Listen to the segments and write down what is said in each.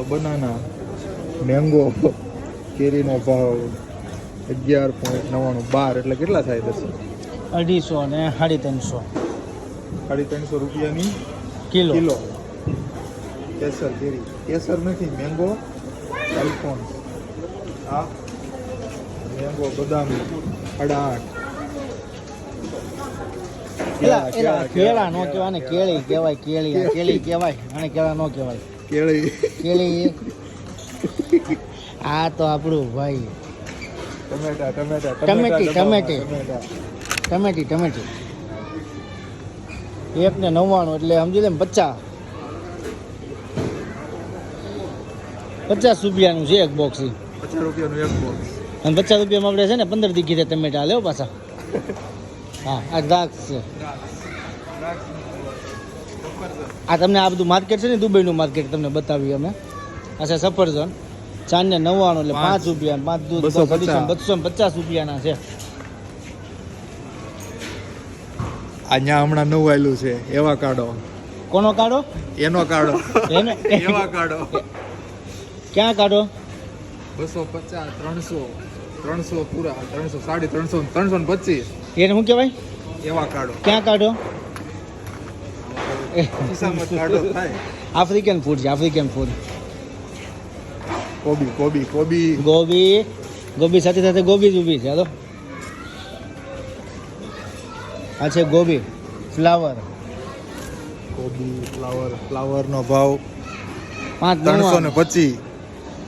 તો banana mango કેરીનો ભાવ અગિયાર પોઈન્ટ નવ્વાણું બાર એટલે કેટલા થાય દસ? અઢીસો ને સાડી ત્રણસો સાડી ત્રણસો રૂપિયાની કિલો. કિલો. કેસર કેરી. કેસર નથી મેંગો આઈફોન હા મેંગો બદામી સાડા આઠ કેળા નો કહેવાય ને કેળી કહેવાય કેળી કેળી કહેવાય અને કેળા નો કહેવાય. કેળી. કેળી આ તો આપણું ભાઈ. ટમેટા ટમેટા ટમેટી, ટમેટી. ટમેટી. ટમેટી. એક ને નવ્વાણું એટલે સમજી લે ને પચાસ. પચાસ રૂપિયાનું છે એક બોક્સ પચાસ રૂપિયાનું એક બોક્સ અને પચાસ રૂપિયામાં આપણે છે ને પંદર દી કીધે ટમેટા. લેવો પાછા. હા આ દ્રાક્ષ છે. આ તમને આ બધું માર્કેટ છે ને દુબઈનું માર્કેટ તમને બતાવ્યું અમે. અચ્છા સફરજન. ચાર ને નવ્વાણું એટલે પાંચ. રૂપિયા પાંચ દૂધ બસો બસો પચાસ. રૂપિયાના છે. અહીંયા હમણાં નવું આવેલું છે એવા કાઢો. કોનો કાઢો? એનો કાઢો. એવા કાઢો. ક્યાં કાઢો? બસો પચાસ ત્રણસો ત્રણસો પૂરા ત્રણસો સાડી ત્રણસો ત્રણસો પચીસ. એને શું કહેવાય? એવા કાઢો. ક્યાં કાઢો? આફ્રિકન ફૂડ છે આફ્રિકન ફૂડ કોબી કોબી કોબી. ગોબી ગોબી સાથે સાથે ગોબી જ ઊભી છે હાલો. આ છે ગોબી ફ્લાવર કોબી ફ્લાવર ફ્લાવર નો ભાવ પાંચ ત્રણસો ને પચીસ.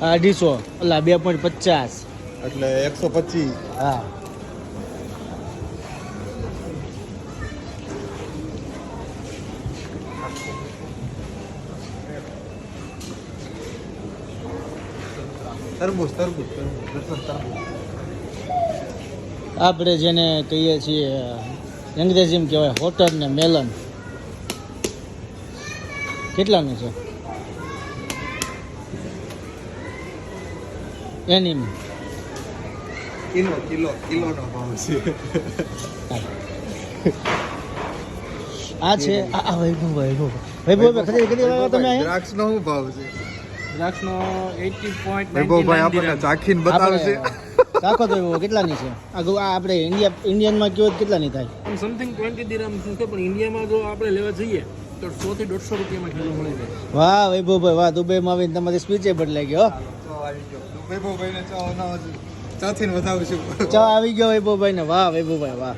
અઢીસો એટલે બે પોઈન્ટ પચાસ. એટલે એકસો પચીસ. હા. તરબૂચ તરબૂચ આપણે જેને કહીએ છીએ અંગ્રેજીમાં કહેવાય હોટર ને મેલન. કેટલાનું છે? એની કિલો કિલો કિલો નો ભાવ છે. આ છે આ વૈભવ વૈભવ. વૈભવ ખરીદી કરી તમે અહીંયા? દ્રાક્ષ નો શું ભાવ છે? દ્રાક્ષનો એટી પોઈન્ટ વૈભવભાઈ આપણને ચાખીને બતાવશે આપણે ચાખો તો વૈભવ કેટલાની છે? આ આપણે ઇન્ડિયા ઇન્ડિયનમાં કયો કેટલા કેટલાની થાય? સમથિંગ ટ્વેન્ટી દિરામ છે પણ ઇન્ડિયામાં જો આપણે લેવા જઈએ તો 100 થી દોઢસો રૂપિયામાં કિલો મળી જાય. વાહ વૈભવભાઈ વાહ દુબઈમાં આવીને તમારી સ્પીચે બદલાઈ ગયો હો. વૈભવભાઈ ને ચા ના ચાથી ને વધાવશું ચા આવી ગયો વૈભવભાઈ ને વાહ. વૈભવભાઈ વાહ